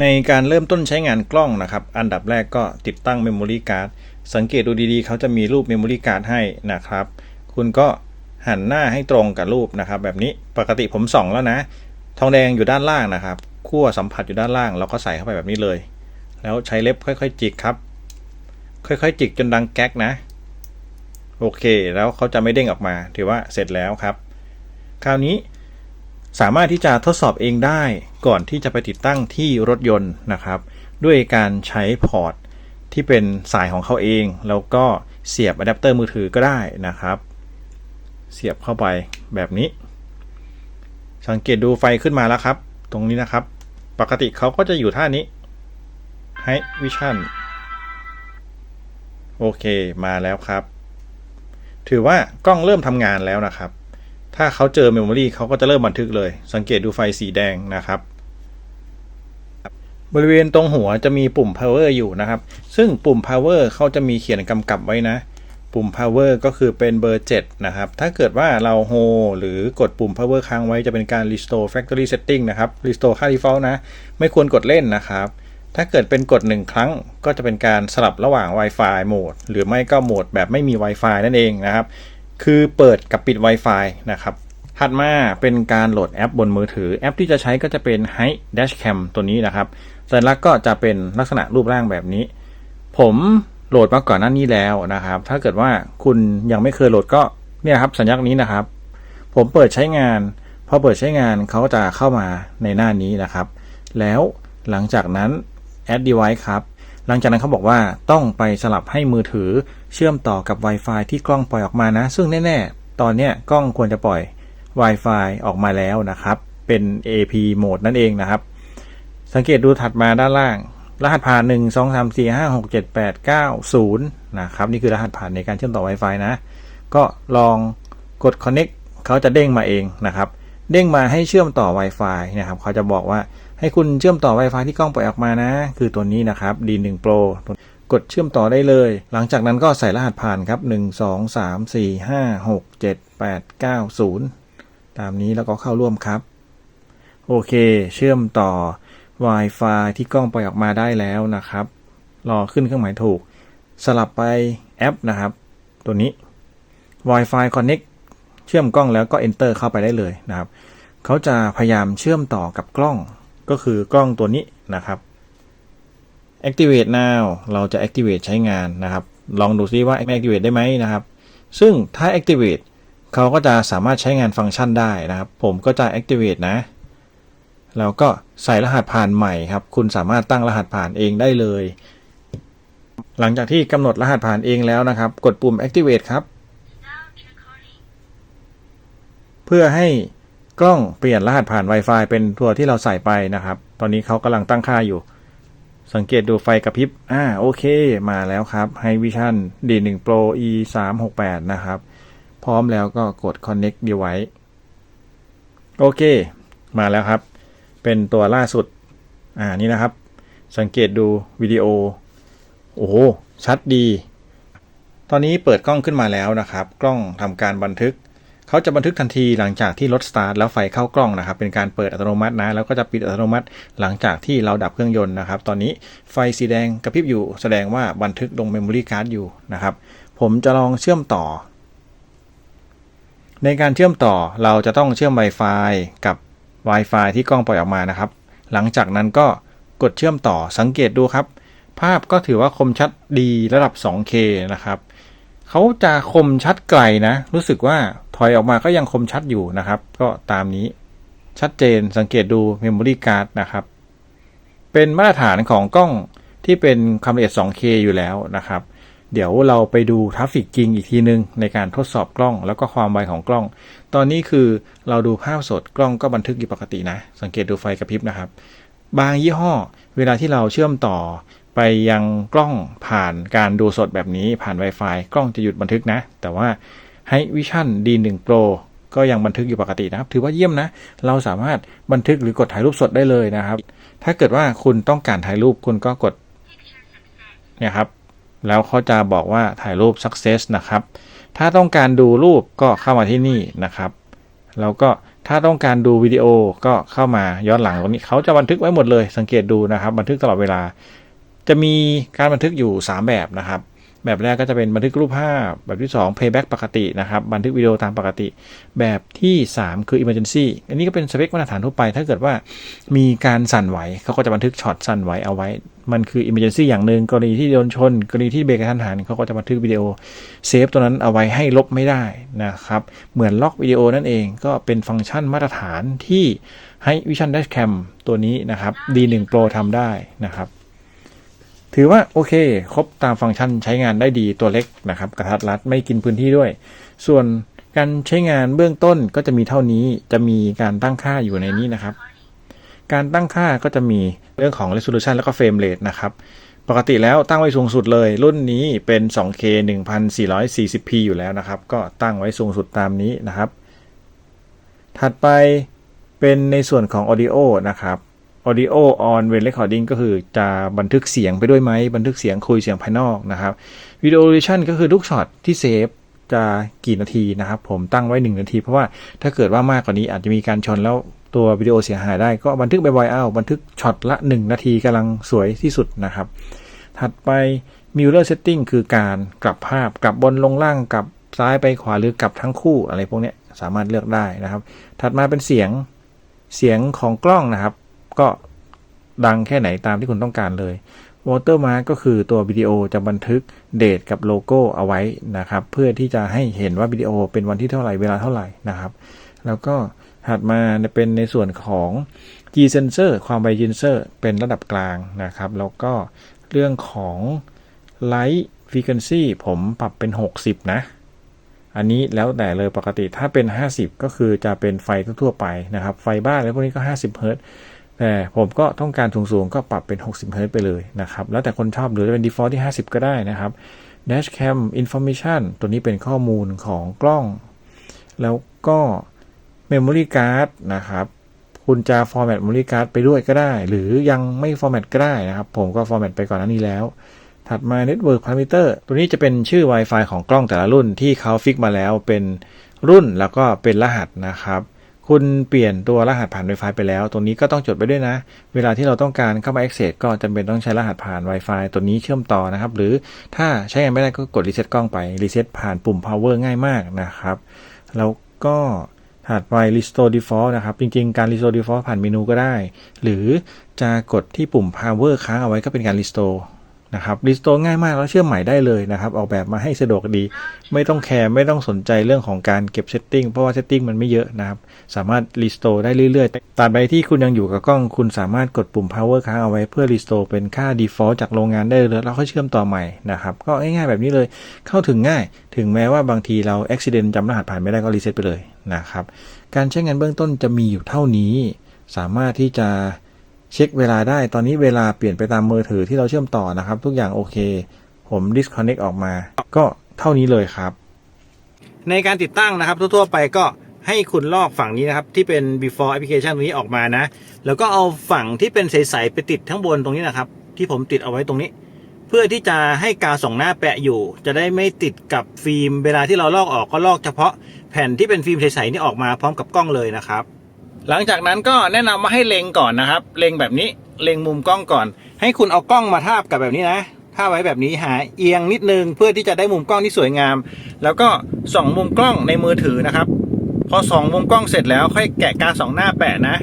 ในการเริ่มต้นใช้งานกล้องนะครับ อันดับแรกก็ติดตั้ง Memory Card สังเกตดูดีๆ เขาจะมีรูป Memory Card ให้นะครับ คุณก็หันหน้าให้ตรงกับรูปนะครับ แบบนี้ปกติผมส่องแล้วนะ ทองแดงอยู่ด้านล่างนะครับขั้วสัมผัสอยู่ด้านล่างเราก็ใส่เข้าไปแบบนี้เลย แล้วใช้เล็บค่อยๆจิกครับ ค่อยๆจิกจนดังแก๊กนะ โอเค แล้วเขาจะไม่เด้งออกมา ถือว่าเสร็จแล้วครับ คราวนี้ สามารถที่จะทดสอบเองได้ก่อนที่จะไปติดตั้งที่รถยนต์นะครับ ด้วยการใช้พอร์ตที่เป็นสายของเขาเอง แล้วก็เสียบอะแดปเตอร์มือถือก็ได้นะครับ เสียบเข้าไปแบบนี้ สังเกตดูไฟขึ้นมาแล้วครับ ตรงนี้นะครับ ปกติเขาก็จะอยู่ท่านี้ให้วิชั่นโอเคมาแล้วครับ ถือว่ากล้องเริ่มทำงานแล้วนะครับ ถ้าเขาเจอเมมโมรีเขาก็จะเริ่มบันทึกเลย สังเกตดูไฟสีแดงนะครับ บริเวณตรงหัวจะมีปุ่ม power อยู่นะครับ ซึ่งปุ่ม power เขาจะมีเขียนกำกับไว้นะ ปุ่ม power ก็คือเป็นเบอร์ 7 นะครับ ถ้าเกิดว่าเราโฮหรือกดปุ่ม power ค้างไว้จะเป็นการ restore factory setting นะครับ restore ค่า default นะ ไม่ควรกดเล่นนะครับถ้าเกิดเป็นกด 1 ครั้งก็จะเป็นการสลับระหว่าง Wi-Fi โหมด หรือไม่ก็โหมดแบบไม่มี Wi-Fi นั่นเองนะครับ คือเปิดกับปิด Wi-Fi นะครับ ถัดมาเป็นการโหลดแอปบนมือถือ แอปที่จะใช้ก็จะเป็น Hi Dashcam ตัวนี้นะครับสัญลักษณ์ก็จะเป็นลักษณะรูปร่างแบบนี้ ผมโหลดมาก่อนหน้านี้แล้วนะครับ ถ้าเกิดว่าคุณยังไม่เคยโหลดก็เนี่ยครับสัญลักษณ์นี้นะครับ ผมเปิดใช้งาน พอเปิดใช้งานเขาจะเข้ามาในหน้านี้นะครับ แล้วหลังจากนั้น add device ครับ หลังจากนั้นเขาบอกว่าต้องไปสลับให้มือถือเชื่อมต่อกับ Wi-Fi ที่กล้องปล่อยออกมานะ ซึ่งแน่ ๆ ตอนเนี้ยกล้องควรจะปล่อย Wi-Fi ออกมาแล้วนะครับ เป็น AP โหมดนั่นเองนะครับ สังเกตดูถัดมาด้านล่าง รหัสผ่าน 1 2 3 4 5 6 7 8 9 0 นะครับ นี่คือรหัสผ่านในการเชื่อมต่อ Wi-Fi นะ ก็ลองกด connect เขาจะเด้งมาเองนะครับ เด้งมาให้เชื่อมต่อ Wi-Fi นะครับ เขาจะบอกว่า ให้คุณเชื่อมต่อ Wi-Fi ที่กล้องปล่อยออกมานะ คือตัวนี้นะครับ D1 Pro กดเชื่อมต่อได้เลย หลังจากนั้นก็ใส่รหัสผ่านครับ 1 2 3 4 5 6 7 8 9 0 ตามนี้แล้วก็เข้าร่วมครับ โอเค เชื่อมต่อ Wi-Fi ที่กล้องปล่อยออกมาได้แล้วนะครับ รอขึ้นเครื่องหมายถูก สลับไปแอปนะครับ ตัวนี้ Wi-Fi Connect เชื่อมกล้องแล้วก็ Enter เข้าไปได้เลยนะครับ เขาจะพยายามเชื่อมต่อกับกล้อง ก็คือกล้องตัวนี้นะครับ Activate now เราจะ Activate ใช้งานนะครับ ลองดูซิว่า Activate ได้ไหมนะครับ ซึ่งถ้า Activate เขาก็จะสามารถใช้งานฟังก์ชันได้นะครับ ผมก็จะ Activate นะแล้วก็ใส่รหัสผ่านใหม่ครับ คุณสามารถตั้งรหัสผ่านเองได้เลย หลังจากที่กำหนดรหัสผ่านเองแล้วนะครับ กดปุ่ม Activate ครับ เพื่อให้ กล้องเปลี่ยนรหัสผ่าน Wi-Fi เป็นตัวที่เราใส่ไปนะครับ ตอนนี้เขากำลังตั้งค่าอยู่ สังเกตดูไฟกระพริบ อ่าโอเค มาแล้วครับ Hi Vision D1 Pro E 3 6 8นะครับ พร้อมแล้วก็กด Connect Device โอเค มาแล้วครับ เป็นตัวล่าสุด อ่านี่นะครับ สังเกตดูวิดีโอ โอ้โหชัดดี ตอนนี้เปิดกล้องขึ้นมาแล้วนะครับ กล้องทำการบันทึก เขาจะบันทึกทันทีหลังจากที่รถสตาร์ทแล้วไฟเข้ากล้องนะครับ เป็นการเปิดอัตโนมัตินะ แล้วก็จะปิดอัตโนมัติหลังจากที่เราดับเครื่องยนต์นะครับ ตอนนี้ไฟสีแดงกระพริบอยู่ แสดงว่าบันทึกลงเมมโมรี่การ์ดอยู่นะครับ ผมจะลองเชื่อมต่อ ในการเชื่อมต่อเราจะต้องเชื่อม Wi-Fi กับ Wi-Fi ที่กล้องปล่อยออกมานะครับ หลังจากนั้นก็กดเชื่อมต่อสังเกตดูครับ ภาพก็ถือว่าคมชัดดีระดับ 2K นะครับ เขาจะคมชัดไกลนะ รู้สึกว่าถอยออกมาก็ยังคมชัดอยู่นะครับ ก็ตามนี้ชัดเจนสังเกตดู Memory Card นะครับ เป็นมาตรฐานของกล้องที่เป็นความละเอียด 2K อยู่แล้วนะครับ เดี๋ยวเราไปดูทราฟฟิกจริงอีกทีนึง ในการทดสอบกล้องแล้วก็ความไวของกล้อง ตอนนี้คือเราดูภาพสดกล้องก็บันทึกอยู่ปกตินะ สังเกตดูไฟกระพริบนะครับ บางยี่ห้อ เวลาที่เราเชื่อมต่อ ไปยังกล้องผ่านการดูสดแบบนี้ผ่าน Wi-Fi กล้องจะหยุดบันทึกนะ แต่ว่าให้ Vision D1 Pro ก็ยังบันทึกอยู่ปกตินะครับ ถือว่าเยี่ยมนะ เราสามารถบันทึกหรือกดถ่ายรูปสดได้เลยนะครับ ถ้าเกิดว่าคุณต้องการถ่ายรูปคุณก็กดเนี่ยครับ แล้วเขาจะบอกว่าถ่ายรูป success นะครับ ถ้าต้องการดูรูปก็เข้ามาที่นี่นะครับ แล้วก็ถ้าต้องการดูวิดีโอก็เข้ามาย้อนหลังตรงนี้เขาจะบันทึกไว้หมดเลย สังเกตดูนะครับ บันทึกตลอดเวลา จะมีการบันทึกอยู่ 3 แบบนะครับ แบบแรกก็จะเป็นบันทึกรูปภาพ แบบที่ 2 playback ปกตินะครับ บันทึกวิดีโอตามปกติ แบบที่ 3 คือ emergency อันนี้ก็เป็นสเปคมาตรฐานทั่วไป ถ้าเกิดว่ามีการสั่นไหวเขาก็จะบันทึกช็อตสั่นไหวเอาไว้ มันคือ emergency อย่างหนึ่งกรณีที่โดนชน กรณีที่เบรกกระทันหันเขาก็จะบันทึกวิดีโอเซฟตัวนั้นเอาไว้ให้ลบไม่ได้นะครับ เหมือนล็อกวิดีโอนั่นเอง ก็เป็นฟังก์ชันมาตรฐานที่ให้ Vision Dashcam ตัวนี้นะครับ D1 Pro ทำได้นะครับ ถือว่าโอเค ครบตามฟังก์ชันใช้งานได้ดีตัวเล็กนะครับ กระทัดรัดไม่กินพื้นที่ด้วย ส่วนการใช้งานเบื้องต้นก็จะมีเท่านี้จะมีการตั้งค่าอยู่ในนี้นะครับ การตั้งค่าก็จะมีเรื่องของ resolution แล้วก็ frame rate นะครับ ปกติแล้วตั้งไว้สูงสุดเลย รุ่นนี้เป็น 2K 1440p อยู่แล้วนะครับ ก็ตั้งไว้สูงสุดตามนี้นะครับ ถัดไปเป็นในส่วนของ audio นะครับ audio on when recording ก็คือจะบันทึกเสียงไปด้วยไหม บันทึกเสียงคุยเสียงภายนอกนะครับ video duration ก็คือทุกช็อตที่เซฟจะกี่นาทีนะครับ ผมตั้งไว้ 1 นาที เพราะว่าถ้าเกิดว่ามากกว่านี้อาจจะมีการชนแล้วตัววิดีโอเสียหายได้ก็บันทึกบ่อยๆเอาบันทึกช็อตละ 1 นาทีกำลังสวยที่สุดนะครับ ถัดไป mirror setting คือการกลับภาพกลับบนลงล่างกลับซ้ายไปขวาหรือกลับทั้งคู่อะไรพวกนี้สามารถเลือกได้นะครับ ถัดมาเป็นเสียงเสียงของกล้องนะครับ ก็ดังแค่ไหนตามที่คุณต้องการเลย watermark ก็คือตัววิดีโอจะบันทึกเดทกับโลโก้เอาไว้นะครับ เพื่อที่จะให้เห็นว่าวิดีโอเป็นวันที่เท่าไหร่เวลาเท่าไหร่นะครับ แล้วก็ถัดมาเป็นในส่วนของ G sensor ความไว G sensor เป็นระดับกลางนะครับ แล้วก็เรื่องของ light frequency ผมปรับเป็น 60 นะ อันนี้แล้วแต่เลยปกติถ้าเป็น 50 ก็คือจะเป็นไฟทั่วไปนะครับ ไฟบ้านแล้วพวกนี้ก็ 50 เฮิรตซ์ แต่ผมก็ต้องการสูงๆ ก็ปรับเป็น 60 เฮิรตไปเลยนะครับ แล้วแต่คนชอบหรือจะเป็น default ที่ 50 ก็ได้นะครับ dashcam information ตัวนี้เป็นข้อมูลของกล้อง แล้วก็ memory card นะครับคุณจะ format memory card ไปด้วยก็ได้ หรือยังไม่ format ก็ได้นะครับ ผมก็ format ไปก่อนหน้านี้แล้ว ถัดมา Network Parameter ตัวนี้จะเป็นชื่อ Wi-Fi ของกล้องแต่ละรุ่นที่เขาฟิกมาแล้วเป็นรุ่นแล้วก็เป็นรหัสนะครับ คุณเปลี่ยนตัวรหัสผ่าน Wi-Fi ไปแล้ว ตัวนี้ก็ต้องจดไปด้วยนะ เวลาที่เราต้องการเข้ามา access ก็จำเป็นต้องใช้รหัสผ่าน Wi-Fi ตัวนี้เชื่อมต่อนะครับ หรือถ้าใช้งานไม่ได้ก็กด reset กล้องไป reset ผ่านปุ่ม power ง่ายมากนะครับ แล้วก็ถัดไป restore default นะครับ จริงๆ การ restore default ผ่านเมนูก็ได้ หรือจะกดที่ปุ่ม power ค้างเอาไว้ก็เป็นการ restore นะครับรีสโตร์ง่ายมากแล้วเชื่อมใหม่ได้เลยนะครับออกแบบมาให้สะดวกดี ไม่ต้องแคร์ไม่ต้องสนใจเรื่องของการเก็บเซตติ้งเพราะว่าเซตติ้งมันไม่เยอะนะครับ สามารถรีสโตร์ได้เรื่อยๆตราบใดที่คุณยังอยู่กับกล้อง คุณสามารถกดปุ่ม power ค้างเอาไว้เพื่อรีสโตร์เป็นค่า default จากโรงงานได้เลยแล้วค่อยเชื่อมต่อใหม่นะครับ ก็ง่ายๆแบบนี้เลยเข้าถึงง่าย ถึงแม้ว่าบางทีเรา accident จำรหัสผ่านไม่ได้ก็รีเซ็ตไปเลยนะครับการใช้งานเบื้องต้นจะมีอยู่เท่านี้ สามารถที่จะ เช็คเวลาได้ ตอนนี้เวลาเปลี่ยนไปตามมือถือที่เราเชื่อมต่อนะครับ ทุกอย่างโอเค ผม disconnect ออกมา ก็เท่านี้เลยครับ ในการติดตั้งนะครับ ทั่วๆไปก็ให้คุณลอกฝั่งนี้นะครับ ที่เป็น before application ตรงนี้ออกมานะ แล้วก็เอาฝั่งที่เป็นใสๆไปติดทั้งบนตรงนี้นะครับ ที่ผมติดเอาไว้ตรงนี้ เพื่อที่จะให้กาวสองหน้าแปะอยู่ จะได้ไม่ติดกับฟิล์ม เวลาที่เราลอกออกก็ลอกเฉพาะ แผ่นที่เป็นฟิล์มใสๆนี่ออกมาพร้อมกับกล้องเลยนะครับ หลังจากนั้นก็แนะนำว่าให้เล็งก่อนนะครับ เล็งแบบนี้เล็งมุมกล้องก่อน ให้คุณเอากล้องมาทาบกับแบบนี้นะท่าบไว้แบบนี้หาเอียงนิดนึงเพื่อที่จะได้มุมกล้องที่สวยงาม แล้วก็ส่องมุมกล้องในมือถือนะครับ พอส่องมุมกล้องเสร็จแล้วค่อยแกะกาสองหน้าแปะนะ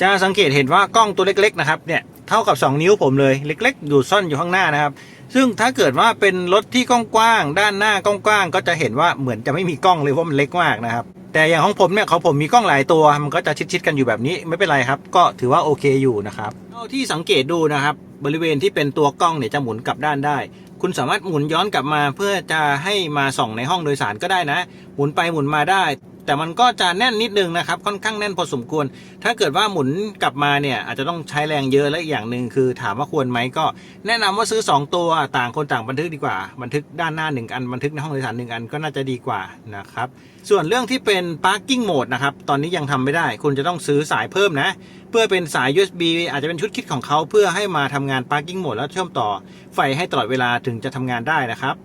จะสังเกตเห็นว่ากล้องตัวเล็กๆนะครับเนี่ยเท่ากับ 2 นิ้วผมเลยเล็ก ๆ อยู่ซ่อนอยู่ข้างหน้านะครับ ซึ่งถ้าเกิดว่าเป็นรถที่กว้างๆด้านหน้ากว้างๆก็จะเห็นว่าเหมือนจะไม่มีกล้องเลยเพราะมันเล็กมากนะครับ แต่อย่างของผมเนี่ยของผมมีกล้องหลายตัวมันก็จะชิดๆกันอยู่แบบนี้ไม่เป็นไรครับ ก็ถือว่าโอเคอยู่นะครับเท่าที่สังเกตดูนะครับ บริเวณที่เป็นตัวกล้องเนี่ยจะหมุนกลับด้านได้ คุณสามารถหมุนย้อนกลับมา เพื่อจะให้มาส่องในห้องโดยสารก็ได้นะ หมุนไปหมุนมาได้ แต่มันก็จะแน่นนิดนึงนะครับค่อนข้างแน่นพอสมควร ถ้าเกิดว่าหมุนกลับมาเนี่ยอาจจะต้องใช้แรงเยอะและอีกอย่างหนึ่งคือถามว่าควรไหมก็แนะนำว่าซื้อ 2 ตัวต่างคนต่างบันทึกดีกว่า บันทึกด้านหน้า 1 อันบันทึกในห้องโดยสาร1อันก็น่าจะดีกว่านะครับส่วนเรื่องที่เป็น parking mode นะครับตอนนี้ยังทำไม่ได้ คุณจะต้องซื้อสายเพิ่มนะ เพื่อเป็นสาย USB อาจจะเป็นชุดคิดของเขาเพื่อให้มาทำงาน parking mode แล้วเชื่อมต่อไฟให้ตลอดเวลาถึงจะทำงานได้นะครับ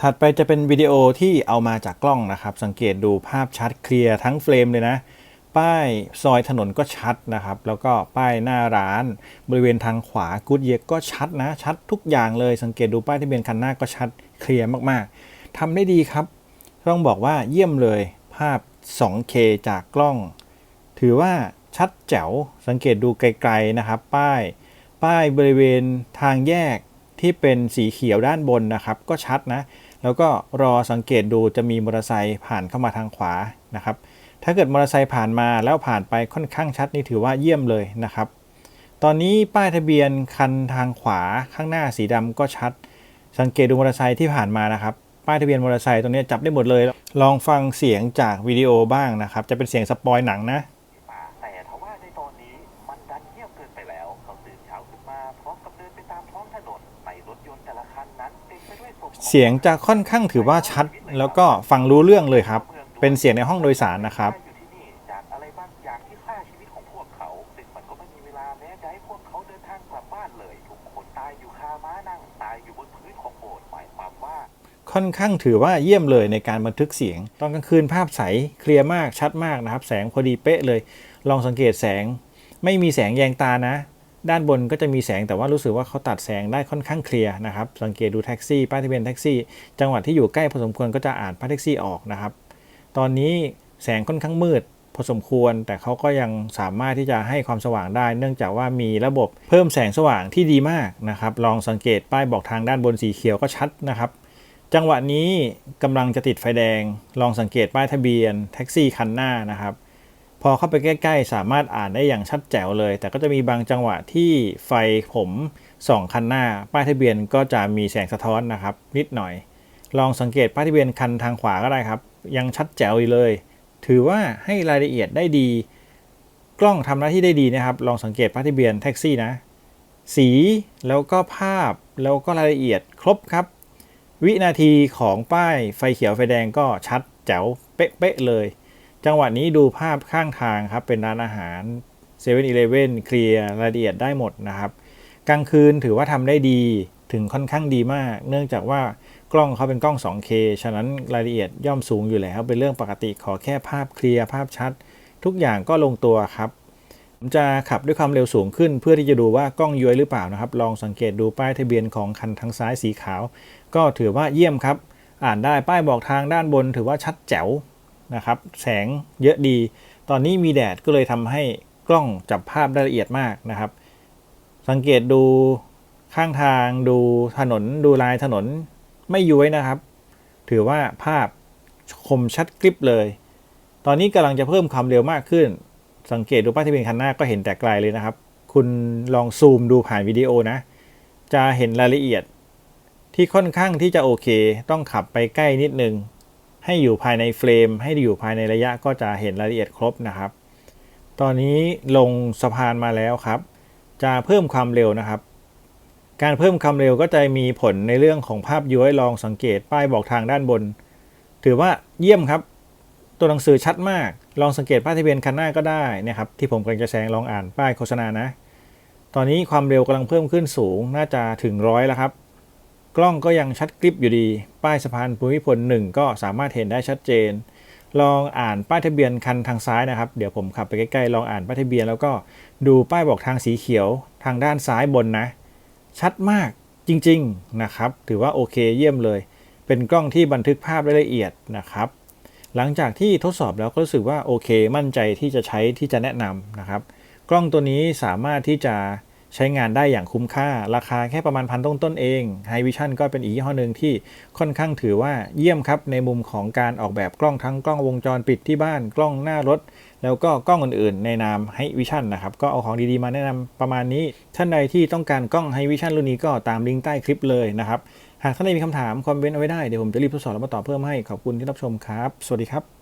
ถัดไปจะเป็นวิดีโอที่เอามาจากกล้องนะครับ สังเกตดูภาพชัดเคลียร์ทั้งเฟรมเลยนะ ป้ายซอยถนนก็ชัดนะครับ แล้วก็ป้ายหน้าร้าน บริเวณทางขวากูดเยกก็ชัดนะ ชัดทุกอย่างเลย สังเกตดูป้ายทะเบียนคันหน้าก็ชัดเคลียร์มากๆทำได้ดีครับ ต้องบอกว่าเยี่ยมเลยภาพ 2K จากกล้อง ถือว่าชัดแจ๋ว สังเกตดูไกลๆนะครับ ป้าย ป้ายบริเวณทางแยกที่เป็นสีเขียวด้านบนนะครับ ก็ชัดนะ แล้วก็รอสังเกตดูจะมีมอเตอร์ไซค์ผ่านเข้ามาทางขวานะครับ ถ้าเกิดมอเตอร์ไซค์ผ่านมาแล้วผ่านไปค่อนข้างชัดนี่ถือว่าเยี่ยมเลยนะครับ ตอนนี้ป้ายทะเบียนคันทางขวาข้างหน้าสีดำก็ชัด สังเกตดูมอเตอร์ไซค์ที่ผ่านมานะครับ ป้ายทะเบียนมอเตอร์ไซค์ตรงนี้จับได้หมดเลย ลองฟังเสียงจากวิดีโอบ้างนะครับ จะเป็นเสียงสปอยหนังนะ เสียงจะค่อนข้างถือว่าชัด แล้วก็ฟังรู้เรื่องเลยครับ เป็นเสียงในห้องโดยสารนะครับค่อนข้างถือว่าเยี่ยมเลยในการบันทึกเสียง ตอนกลางคืนภาพใสเคลียร์มากชัดมากนะครับ แสงพอดีเป๊ะเลย ลองสังเกตแสง ไม่มีแสงแยงตานะ ด้านบนก็จะมีแสงแต่ว่ารู้สึกว่าเขาตัดแสงได้ค่อนข้างเคลียร์นะครับ สังเกตดูแท็กซี่ป้ายทะเบียนแท็กซี่ จังหวัดที่อยู่ใกล้พอสมควรก็จะอ่านป้ายแท็กซี่ออกนะครับ ตอนนี้แสงค่อนข้างมืดพอสมควร แต่เขาก็ยังสามารถที่จะให้ความสว่างได้ เนื่องจากว่ามีระบบเพิ่มแสงสว่างที่ดีมากนะครับ ลองสังเกตป้ายบอกทางด้านบนสีเขียวก็ชัดนะครับ จังหวะนี้กำลังจะติดไฟแดง ลองสังเกตป้ายทะเบียนแท็กซี่คันหน้านะครับ พอเข้าไปใกล้ๆ สามารถอ่านได้อย่างชัดแจ๋วเลย แต่ก็จะมีบางจังหวะที่ไฟผมส่องคันหน้า ป้ายทะเบียนก็จะมีแสงสะท้อนนะครับ นิดหน่อย ลองสังเกตป้ายทะเบียนคันทางขวาก็ได้ครับ ยังชัดแจ๋วอยู่เลย ถือว่าให้รายละเอียดได้ดี กล้องทำหน้าที่ได้ดีนะครับ ลองสังเกตป้ายทะเบียนแท็กซี่นะ สีแล้วก็ภาพแล้วก็รายละเอียดครบครับ วินาทีของป้ายไฟเขียวไฟแดงก็ชัดแจ๋วเป๊ะๆเลย จังหวะนี้ดูภาพข้างทางครับ เป็นร้านอาหาร7 e เ e ่ e อเคลียร์รายละเอียดได้หมดนะครับ กลางคืนถือว่าทำได้ดีถึงค่อนข้างดีมาก เนื่องจากว่ากล้องเขาเป็นกล้อง 2K ฉะนั้นรายละเอียดย่อมสูงอยู่แล้ว เป็นเรื่องปกติขอแค่ภาพเคลียร์ภาพชัด ทุกอย่างก็ลงตัวครับ ผมจะขับด้วยความเร็วสูงขึ้น เพื่อที่จะดูว่ากล้องย้วยหรือเปล่านะครับ ลองสังเกตดูป้ายทะเบียนของคันทางซ้ายสีขาว ก็ถือว่าเยี่ยมครับ อ่านได้ป้ายบอกทางด้านบน ถือว่าชัดแจ๋ว นะครับ แสงเยอะดี ตอนนี้มีแดดก็เลยทำให้กล้องจับภาพได้ละเอียดมากนะครับ สังเกตดูข้างทางดูถนนดูลายถนนไม่ย้วยนะครับ ถือว่าภาพคมชัดกริบเลย ตอนนี้กำลังจะเพิ่มความเร็วมากขึ้น สังเกตดูป้ายทะเบียนคันหน้าก็เห็นแต่ไกลเลยนะครับ คุณลองซูมดูผ่านวิดีโอนะ จะเห็นรายละเอียดที่ค่อนข้างที่จะโอเค ต้องขับไปใกล้นิดนึง ให้อยู่ภายในเฟรม ให้อยู่ภายในระยะก็จะเห็นรายละเอียดครบนะครับ ตอนนี้ลงสะพานมาแล้วครับ จะเพิ่มความเร็วนะครับ การเพิ่มความเร็วก็จะมีผลในเรื่องของภาพย้อยลองสังเกตป้ายบอกทางด้านบน ถือว่าเยี่ยมครับ ตัวหนังสือชัดมาก ลองสังเกตป้ายทะเบียนคันหน้าก็ได้นะครับ ที่ผมกำลังจะแสดงลองอ่านป้ายโฆษณานะ ตอนนี้ความเร็วกำลังเพิ่มขึ้นสูงน่าจะถึงร้อยแล้วครับ กล้องก็ยังชัดกริบอยู่ดี ป้ายสะพานภูมิพลหนึ่งก็สามารถเห็นได้ชัดเจน ลองอ่านป้ายทะเบียนคันทางซ้ายนะครับ เดี๋ยวผมขับไปใกล้ๆ ลองอ่านป้ายทะเบียนแล้วก็ดูป้ายบอกทางสีเขียวทางด้านซ้ายบนนะ ชัดมากจริงๆนะครับ ถือว่าโอเคเยี่ยมเลย เป็นกล้องที่บันทึกภาพได้ละเอียดนะครับ หลังจากที่ทดสอบแล้วก็รู้สึกว่าโอเค มั่นใจที่จะใช้ที่จะแนะนำนะครับ กล้องตัวนี้สามารถที่จะ ใช้งานได้อย่างคุ้มค่า ราคาแค่ประมาณพันต้นๆเอง High Vision ก็เป็นอีกยี่ห้อหนึ่งที่ค่อนข้างถือว่าเยี่ยมครับ ในมุมของการออกแบบกล้องทั้งกล้องวงจรปิดที่บ้านกล้องหน้ารถ แล้วก็กล้องอื่นๆ ในนาม High Vision นะครับ ก็เอาของดีๆมาแนะนำประมาณนี้ ท่านใดที่ต้องการกล้อง High Vision รุ่นนี้ก็ตามลิงก์ใต้คลิปเลยนะครับ หากท่านใดมีคำถามคอมเมนต์เอาไว้ได้เดี๋ยวผมจะรีบทดสอบแล้วมาตอบเพิ่มให้ขอบคุณที่รับชมครับ สวัสดีครับ